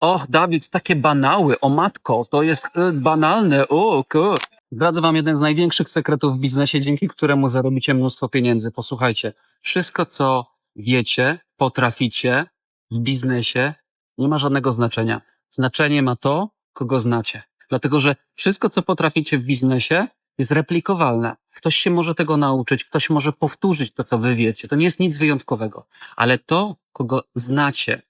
Och, Dawid, takie banały, o matko, to jest y, banalne, o. Zdradzę wam jeden z największych sekretów w biznesie, dzięki któremu zarobicie mnóstwo pieniędzy. Posłuchajcie, wszystko co wiecie, potraficie w biznesie, nie ma żadnego znaczenia. Znaczenie ma to, kogo znacie. Dlatego, że wszystko co potraficie w biznesie jest replikowalne. Ktoś się może tego nauczyć, ktoś może powtórzyć to, co wy wiecie. To nie jest nic wyjątkowego. Ale to, kogo znacie,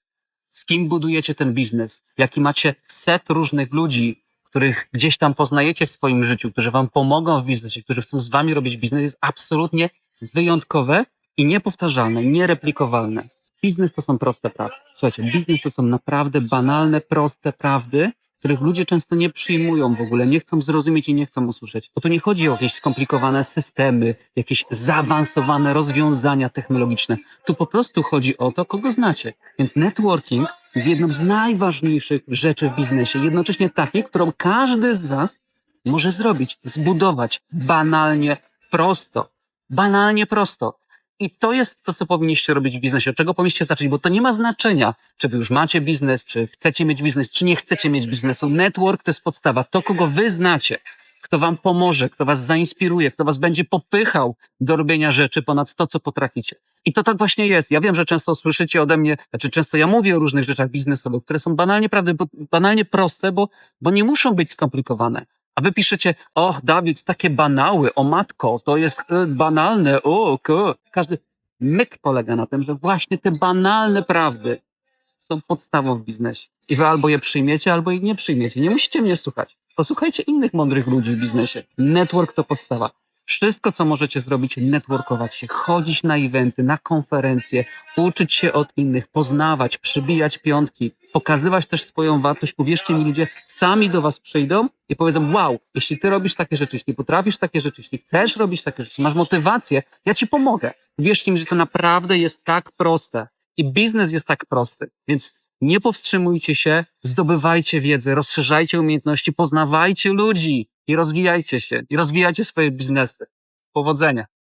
z kim budujecie ten biznes, jaki macie set różnych ludzi, których gdzieś tam poznajecie w swoim życiu, którzy wam pomogą w biznesie, którzy chcą z wami robić biznes, jest absolutnie wyjątkowe i niepowtarzalne, niereplikowalne. Biznes to są proste prawdy. Słuchajcie, biznes to są naprawdę banalne, proste prawdy, których ludzie często nie przyjmują w ogóle, nie chcą zrozumieć i nie chcą usłyszeć. Bo tu nie chodzi o jakieś skomplikowane systemy, jakieś zaawansowane rozwiązania technologiczne. Tu po prostu chodzi o to, kogo znacie. Więc networking jest jedną z najważniejszych rzeczy w biznesie, jednocześnie takiej, którą każdy z Was może zrobić, zbudować banalnie prosto. Banalnie prosto. I to jest to, co powinniście robić w biznesie, od czego powinniście zacząć, bo to nie ma znaczenia, czy wy już macie biznes, czy chcecie mieć biznes, czy nie chcecie mieć biznesu. Network to jest podstawa. To, kogo wy znacie, kto wam pomoże, kto was zainspiruje, kto was będzie popychał do robienia rzeczy ponad to, co potraficie. I to tak właśnie jest. Ja wiem, że często słyszycie ode mnie, znaczy często ja mówię o różnych rzeczach biznesowych, które są banalnie, prawdy, banalnie proste, bo, bo nie muszą być skomplikowane. A wy piszecie, och, Dawid, takie banały, o matko, to jest y, banalne, o. Każdy myk polega na tym, że właśnie te banalne prawdy są podstawą w biznesie. I wy albo je przyjmiecie, albo ich nie przyjmiecie. Nie musicie mnie słuchać. Posłuchajcie innych mądrych ludzi w biznesie. Network to podstawa. Wszystko, co możecie zrobić, networkować się, chodzić na eventy, na konferencje, uczyć się od innych, poznawać, przybijać piątki, pokazywać też swoją wartość. Uwierzcie mi, ludzie sami do was przyjdą i powiedzą, wow, jeśli ty robisz takie rzeczy, jeśli potrafisz takie rzeczy, jeśli chcesz robić takie rzeczy, masz motywację, ja ci pomogę. Uwierzcie mi, że to naprawdę jest tak proste i biznes jest tak prosty, więc nie powstrzymujcie się, zdobywajcie wiedzę, rozszerzajcie umiejętności, poznawajcie ludzi i rozwijajcie się, i rozwijajcie swoje biznesy. Powodzenia.